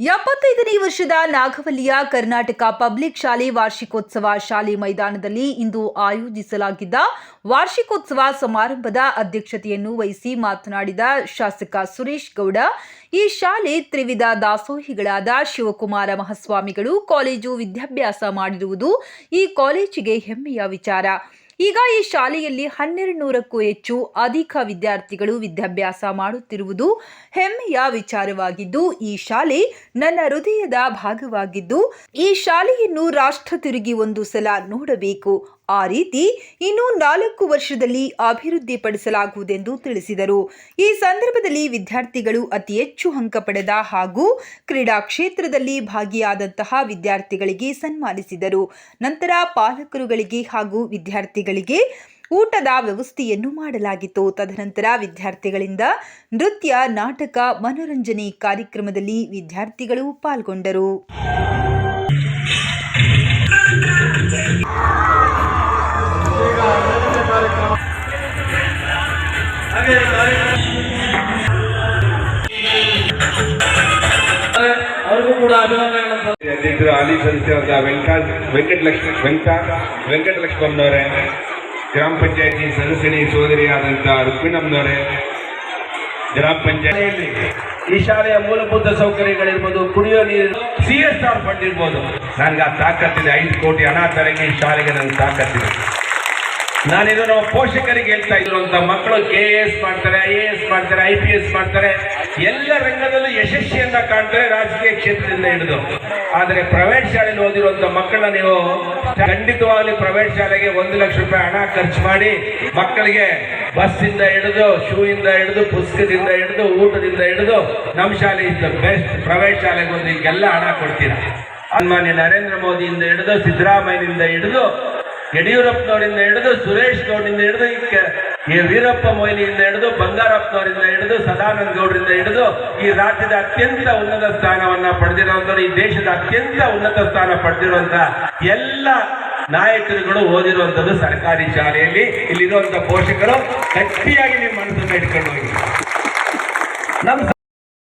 ಎಪ್ಪತ್ತೈದನೇ ವರ್ಷದ ನಾಗವಲ್ಲಿಯ ಕರ್ನಾಟಕ ಪಬ್ಲಿಕ್ ಶಾಲೆ ವಾರ್ಷಿಕೋತ್ಸವ ಶಾಲೆ ಮೈದಾನದಲ್ಲಿ ಇಂದು ಆಯೋಜಿಸಲಾಗಿದ್ದ ವಾರ್ಷಿಕೋತ್ಸವ ಸಮಾರಂಭದ ಅಧ್ಯಕ್ಷತೆಯನ್ನು ವಹಿಸಿ ಮಾತನಾಡಿದ ಶಾಸಕ ಸುರೇಶ್ ಗೌಡ, ಈ ಶಾಲೆ ತ್ರಿವಿಧ ದಾಸೋಹಿಗಳಾದ ಶಿವಕುಮಾರ ಮಹಾಸ್ವಾಮಿಗಳು ಕಾಲೇಜು ವಿದ್ಯಾಭ್ಯಾಸ ಮಾಡಿರುವುದು ಈ ಕಾಲೇಜಿಗೆ ಹೆಮ್ಮೆಯ ವಿಚಾರ. ಈಗ ಈ ಶಾಲೆಯಲ್ಲಿ ಹನ್ನೆರಡು ನೂರಕ್ಕೂ ಹೆಚ್ಚು ಅಧಿಕ ವಿದ್ಯಾರ್ಥಿಗಳು ವಿದ್ಯಾಭ್ಯಾಸ ಮಾಡುತ್ತಿರುವುದು ಹೆಮ್ಮೆಯ ವಿಚಾರವಾಗಿದ್ದು, ಈ ಶಾಲೆ ನನ್ನ ಹೃದಯದ ಭಾಗವಾಗಿದ್ದು, ಈ ಶಾಲೆಯನ್ನು ರಾಷ್ಟ್ರ ತಿರುಗಿ ಒಂದು ಸಲ ನೋಡಬೇಕು. ಆ ರೀತಿ ಇನ್ನು ನಾಲ್ಕು ವರ್ಷದಲ್ಲಿ ಅಭಿವೃದ್ಧಿಪಡಿಸಲಾಗುವುದೆಂದು ತಿಳಿಸಿದರು. ಈ ಸಂದರ್ಭದಲ್ಲಿ ವಿದ್ಯಾರ್ಥಿಗಳು ಅತಿ ಹೆಚ್ಚು ಅಂಕ ಪಡೆದ ಹಾಗೂ ಕ್ರೀಡಾ ಕ್ಷೇತ್ರದಲ್ಲಿ ಭಾಗಿಯಾದಂತಹ ವಿದ್ಯಾರ್ಥಿಗಳಿಗೆ ಸನ್ಮಾನಿಸಿದರು. ನಂತರ ಪಾಲಕರುಗಳಿಗೆ ಹಾಗೂ ವಿದ್ಯಾರ್ಥಿಗಳಿಗೆ ಊಟದ ವ್ಯವಸ್ಥೆಯನ್ನು ಮಾಡಲಾಗಿತ್ತು. ತದನಂತರ ವಿದ್ಯಾರ್ಥಿಗಳಿಂದ ನೃತ್ಯ, ನಾಟಕ, ಮನೋರಂಜನೆ ಕಾರ್ಯಕ್ರಮದಲ್ಲಿ ವಿದ್ಯಾರ್ಥಿಗಳು ಪಾಲ್ಗೊಂಡರು. ಅವ್ರಿಗೂ ಕೂಡ ಅಭಿನಂದನೆಗಳನ್ನು ಅಧ್ಯಕ್ಷರು ಹಾಲಿ ಸದಸ್ಯರಾದ ವೆಂಕಟ ವೆಂಕಟಲಕ್ಷ್ಮಿ ವೆಂಕಟ ವೆಂಕಟಲಕ್ಷ್ಮಮ್ಮನವರೇ ಗ್ರಾಮ ಪಂಚಾಯತಿ ಸದಸ್ಯನಿ ಸೋದರಿಯಾದಂಥ ರುಕ್ಮಿಣಮ್ಮನವರೇ ಗ್ರಾಮ ಪಂಚಾಯತಿ ಈ ಶಾಲೆಯ ಮೂಲಭೂತ ಸೌಕರ್ಯಗಳಿರ್ಬೋದು ಕುಡಿಯೋ ನೀರು ಸಿ ಎಸ್ ಆರ್ ಫಂಡ್ ಇರ್ಬೋದು. ನನಗೆ ಆ ತಾಕತ್ತಿದೆ. ಐದು ಕೋಟಿ ಹಣ ತರಗೆ ಈ ಶಾಲೆಗೆ ನನಗೆ ತಾಕತ್ತಿದೆ. ನಾನು ಇದನ್ನು ಪೋಷಕರಿಗೆ ಹೇಳ್ತಾ ಇರುವಂತ ಮಕ್ಕಳು ಕೆ ಎ ಎಸ್ ಮಾಡ್ತಾರೆ ಐ ಎ ಎಸ್ ಮಾಡ್ತಾರೆ ಐ ಪಿ ಎಸ್ ಮಾಡ್ತಾರೆ, ಎಲ್ಲ ರಂಗದಲ್ಲೂ ಯಶಸ್ವಿಯನ್ನ ಕಾಣ್ತಾರೆ ರಾಜಕೀಯ ಕ್ಷೇತ್ರದಿಂದ ಹಿಡಿದು. ಆದರೆ ಪ್ರೈವೇಟ್ ಶಾಲೆಯಲ್ಲಿ ಓದಿರುವಂತ ಮಕ್ಕಳನ್ನ ನೀವು ಖಂಡಿತವಾಗಲಿ ಪ್ರೈವೇಟ್ ಶಾಲೆಗೆ ಒಂದು ಲಕ್ಷ ರೂಪಾಯಿ ಹಣ ಖರ್ಚು ಮಾಡಿ ಮಕ್ಕಳಿಗೆ ಬಸ್ ಇಂದ ಹಿಡಿದು ಶೂ ಇಂದ ಹಿಡಿದು, ಪುಸ್ತಕದಿಂದ ಹಿಡಿದು, ಊಟದಿಂದ ಹಿಡಿದು ನಮ್ಮ ಶಾಲೆ ಇಸ್ ದ ಬೆಸ್ಟ್ ಪ್ರೈವೇಟ್ ಶಾಲೆಗೆ ಒಂದು ಹಣ ಕೊಡ್ತೀರಾ? ಸನ್ಮಾನ್ಯ ನರೇಂದ್ರ ಮೋದಿಯಿಂದ ಹಿಡಿದು, ಸಿದ್ದರಾಮಯ್ಯನಿಂದ ಹಿಡಿದು ಯಡಿಯೂರಪ್ಪನವರಿಂದ ಹಿಡಿದು ಸುರೇಶ್ ಗೌಡರಿಂದ ಹಿಡಿದು ಈ ವೀರಪ್ಪ ಮೊಯ್ಲಿಯಿಂದ ಹಿಡಿದು ಬಂಗಾರಪ್ಪನವರಿಂದ ಹಿಡಿದು ಸದಾನಂದ ಗೌಡರಿಂದ ಹಿಡಿದು ಈ ರಾಜ್ಯದ ಅತ್ಯಂತ ಉನ್ನತ ಸ್ಥಾನವನ್ನ ಪಡೆದಿರುವಂತವ್ರು, ಈ ದೇಶದ ಅತ್ಯಂತ ಉನ್ನತ ಸ್ಥಾನ ಪಡೆದಿರುವಂತ ಎಲ್ಲ ನಾಯಕರುಗಳು ಓದಿರುವಂತದ್ದು ಸರ್ಕಾರಿ ಶಾಲೆಯಲ್ಲಿ. ಇಲ್ಲಿರುವಂತ ಪೋಷಕರು ಗಟ್ಟಿಯಾಗಿ ನಿಮ್ಮ ಮನಸ್ಸನ್ನು ಇಟ್ಕೊಂಡು ಹೋಗಿ. ನಮ್ಮ